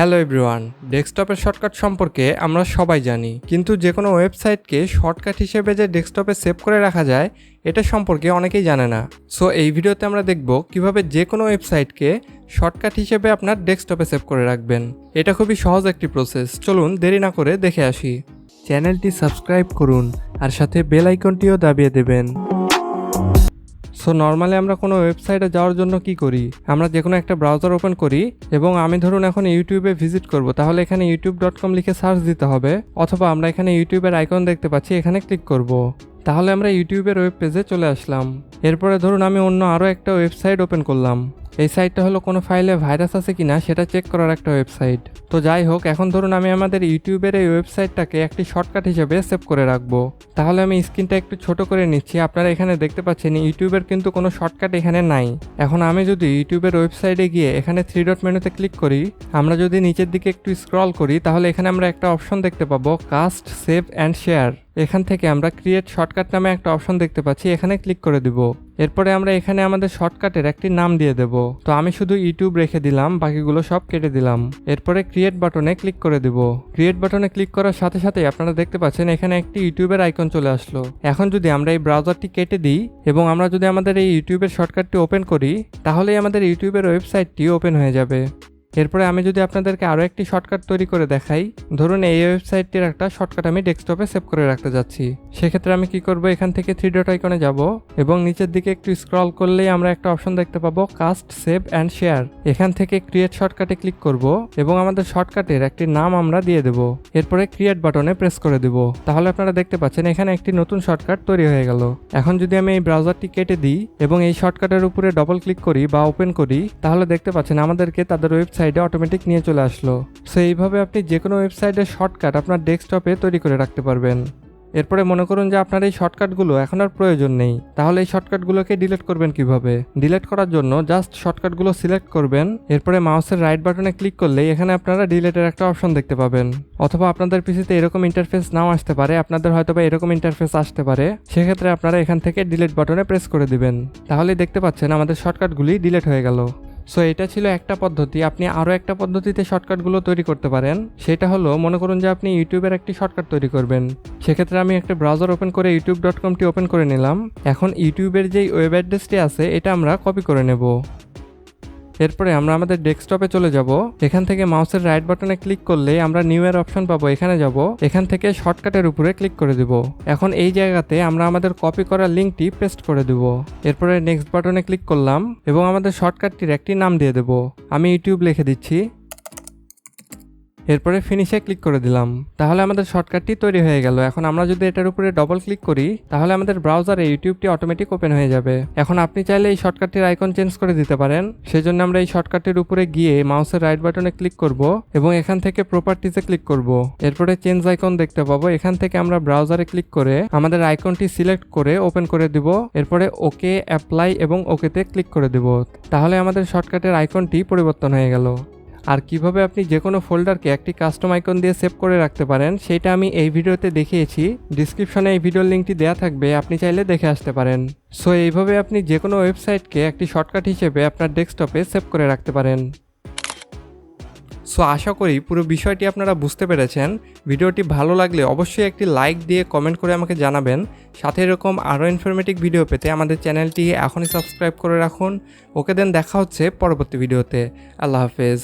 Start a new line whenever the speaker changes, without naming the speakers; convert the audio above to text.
Hello everyone ডেস্কটপের shortcut সম্পর্কে আমরা সবাই জানি, কিন্তু যে কোনো ওয়েবসাইটকে শর্টকাট হিসেবে যে ডেস্কটপে সেভ করে রাখা যায়, এটা সম্পর্কে অনেকেই জানে না। সো এই ভিডিওতে আমরা দেখব কীভাবে যে কোনো ওয়েবসাইটকে শর্টকাট হিসেবে আপনার ডেস্কটপে সেভ করে রাখবেন। এটা খুবই সহজ একটি প্রসেস চলুন দেরি না করে দেখে আসি। চ্যানেলটি সাবস্ক্রাইব করুন, আর সাথে বেল আইকনটিও দাবিয়ে দেবেন। সো নর্মালি আমরা কোনো ওয়েবসাইটে যাওয়ার জন্য কি করি? আমরা যে কোনো একটা ব্রাউজার ওপেন করি এবং আমি ধরুন এখন ইউটিউবে ভিজিট করব, তাহলে এখানে ইউটিউব ডট কম লিখে সার্চ দিতে হবে, অথবা আমরা এখানে ইউটিউবের আইকন দেখতে পাচ্ছি, এখানে ক্লিক করব। তাহলে আমরা ইউটিউবের ওয়েব পেজে চলে আসলাম। এরপরে ধরুন আমি অন্য আরও একটা ওয়েবসাইট ওপেন করলাম। এই সাইটটা হলো কোনো ফাইলে ভাইরাস আছে কি না সেটা চেক করার একটা ওয়েবসাইট তো যাই হোক, এখন ধরুন আমি আমাদের ইউটিউবের এই ওয়েবসাইটটাকে একটি শর্টকাট হিসেবে সেভ করে রাখব। তাহলে আমি স্ক্রিনটা একটু ছোট করে নিচ্ছি, আপনারা এখানে দেখতে পাচ্ছেন ইউটিউবের কিন্তু কোনো শর্টকাট এখানে নাই। এখন আমি যদি ইউটিউবের ওয়েবসাইটে গিয়ে এখানে থ্রি ডট মেনুতে ক্লিক করি, আমরা যদি নিচের দিকে একটু স্ক্রল করি, তাহলে এখানে আমরা একটা অপশন দেখতে পাবো কাস্ট সেভ অ্যান্ড শেয়ার এখান থেকে আমরা ক্রিয়েট শর্টকাট নামে একটা অপশন দেখতে পাচ্ছি, এখানে ক্লিক করে দিব। এরপরে আমরা এখানে আমাদের শর্টকাটের একটি নাম দিয়ে দেব। তো আমি শুধু ইউটিউব রেখে দিলাম, বাকিগুলো সব কেটে দিলাম। এরপরে ক্রিয়েট বাটনে ক্লিক করে দিব। ক্রিয়েট বাটনে ক্লিক করার সাথে সাথে আপনারা দেখতে পাচ্ছেন এখানে একটি ইউটিউবের আইকন চলে আসলো। এখন যদি আমরা এই ব্রাউজারটি কেটে দিই এবং আমরা যদি আমাদের এই ইউটিউবের শর্টকাটটি ওপেন করি, তাহলেই আমাদের ইউটিউবের ওয়েবসাইটটি ওপেন হয়ে যাবে। এরপরে আমি যদি আপনাদেরকে আরও একটি শর্টকাট তৈরি করে দেখাই, ধরুন এই ওয়েবসাইটটির একটা শর্টকাট আমি ডেস্কটপে সেভ করে রাখতে যাচ্ছি। সেক্ষেত্রে আমি কি করব, এখান থেকে থ্রি ডট আইকনে যাব এবং নিচের দিকে একটু স্ক্রল করলেই আমরা একটা অপশন দেখতে পাবো, কাস্ট, সেভ অ্যান্ড শেয়ার। এখান থেকে ক্রিয়েট শর্টকাটে ক্লিক করব এবং আমাদের শর্টকাটের একটি নাম আমরা দিয়ে দেব। এরপরে ক্রিয়েট বাটনে প্রেস করে দেব। তাহলে আপনারা দেখতে পাচ্ছেন এখানে একটি নতুন শর্টকাট তৈরি হয়ে গেল। এখন যদি আমি এই ব্রাউজারটি কেটে দিই এবং এই শর্টকাটের উপরে ডবল ক্লিক করি বা ওপেন করি, তাহলে দেখতে পাচ্ছেন আমাদেরকে তাদের ওয়েবসাইটে অটোমেটিক নিয়ে চলে আসলো। সো এইভাবে আপনি যে কোনো ওয়েবসাইটের শর্টকাট আপনার ডেস্কটপে তৈরি করে রাখতে পারবেন। এরপরে মনে করুন যে আপনার এই শর্টকাটগুলো এখন আর প্রয়োজন নেই। তাহলে এই শর্টকাটগুলোকে ডিলিট করবেন কীভাবে? ডিলিট করার জন্য জাস্ট শর্টকাটগুলো সিলেক্ট করবেন। এরপরে মাউসের রাইট বাটনে ক্লিক করলেই এখানে আপনারা ডিলিটের একটা অপশন দেখতে পাবেন। অথবা আপনাদের পিসিতে এরকম ইন্টারফেস নাও আসতে পারে, আপনাদের হয়তো বা এরকম ইন্টারফেস আসতে পারে। সেক্ষেত্রে আপনারা এখান থেকে ডিলিট বাটনে প্রেস করে দিবেন। তাহলেই দেখতে পাচ্ছেন আমাদের শর্টকাটগুলি ডিলিট হয়ে গেল। সো এটা ছিল একটা পদ্ধতি। আপনি আরও একটা পদ্ধতিতে শর্টকাটগুলো তৈরি করতে পারেন। সেটা হলো, মনে করুন যে আপনি ইউটিউবের একটি শর্টকাট তৈরি করবেন। সেক্ষেত্রে আমি একটা ব্রাউজার ওপেন করে ইউটিউব ডট কমটি ওপেন করে নিলাম। এখন ইউটিউবের যেই ওয়েব অ্যাড্রেসটি আছে, এটা আমরা কপি করে নেব। এরপরে আমরা আমাদের ডেস্কটপে চলে যাব। এখান থেকে মাউসের রাইট বাটনে ক্লিক করলে আমরা নিউ এর অপশন পাবো। এখানে যাব। এখান থেকে শর্টকাটের উপরে ক্লিক করে দিব। এখন এই জায়গাতে আমরা আমাদের কপি করা লিঙ্কটি পেস্ট করে দিব। এরপরে নেক্সট বাটনে ক্লিক করলাম এবং আমাদের শর্টকাটটির একটি নাম দিয়ে দেব। আমি ইউটিউব লিখে দিচ্ছি। এরপরে ফিনিশে ক্লিক করে দিলাম। তাহলে আমাদের শর্টকাটটি তৈরি হয়ে গেল। এখন আমরা যদি এটার উপরে ডবল ক্লিক করি, তাহলে আমাদের ব্রাউজারে ইউটিউবটি অটোমেটিক ওপেন হয়ে যাবে। এখন আপনি চাইলে এই শর্টকাটটির আইকন চেঞ্জ করে দিতে পারেন। সেই জন্য আমরা এই শর্টকাটটির উপরে গিয়ে মাউসের রাইট বাটনে ক্লিক করব এবং এখান থেকে প্রপার্টিজে ক্লিক করব। এরপরে চেঞ্জ আইকন দেখতে পাবো। এখান থেকে আমরা ব্রাউজারে ক্লিক করে আমাদের আইকনটি সিলেক্ট করে ওপেন করে দিব। এরপরে ওকে অ্যাপ্লাই এবং ওকেতে ক্লিক করে দিব। তাহলে আমাদের শর্টকাটের আইকনটি পরিবর্তন হয়ে গেল। আর কীভাবে আপনি যে কোনো ফোল্ডারকে একটি কাস্টম আইকন দিয়ে সেভ করে রাখতে পারেন, সেটা আমি এই ভিডিওতে দেখিয়েছি। ডিসক্রিপশনে এই ভিডিওর লিঙ্কটি দেওয়া থাকবে, আপনি চাইলে দেখে আসতে পারেন। সো এইভাবে আপনি যে কোনো ওয়েবসাইটকে একটি শর্টকাট হিসেবে আপনার ডেস্কটপে সেভ করে রাখতে পারেন। সো আশা করি পুরো বিষয়টি আপনারা বুঝতে পেরেছেন। ভিডিওটি ভালো লাগলে অবশ্যই একটি লাইক দিয়ে কমেন্ট করে আমাকে জানাবেন। সাথে এরকম আরও ইনফরমেটিভ ভিডিও পেতে আমাদের চ্যানেলটি এখনই সাবস্ক্রাইব করে রাখুন। ওকে দেন দেখা হচ্ছে পরবর্তী ভিডিওতে আল্লাহ হাফেজ।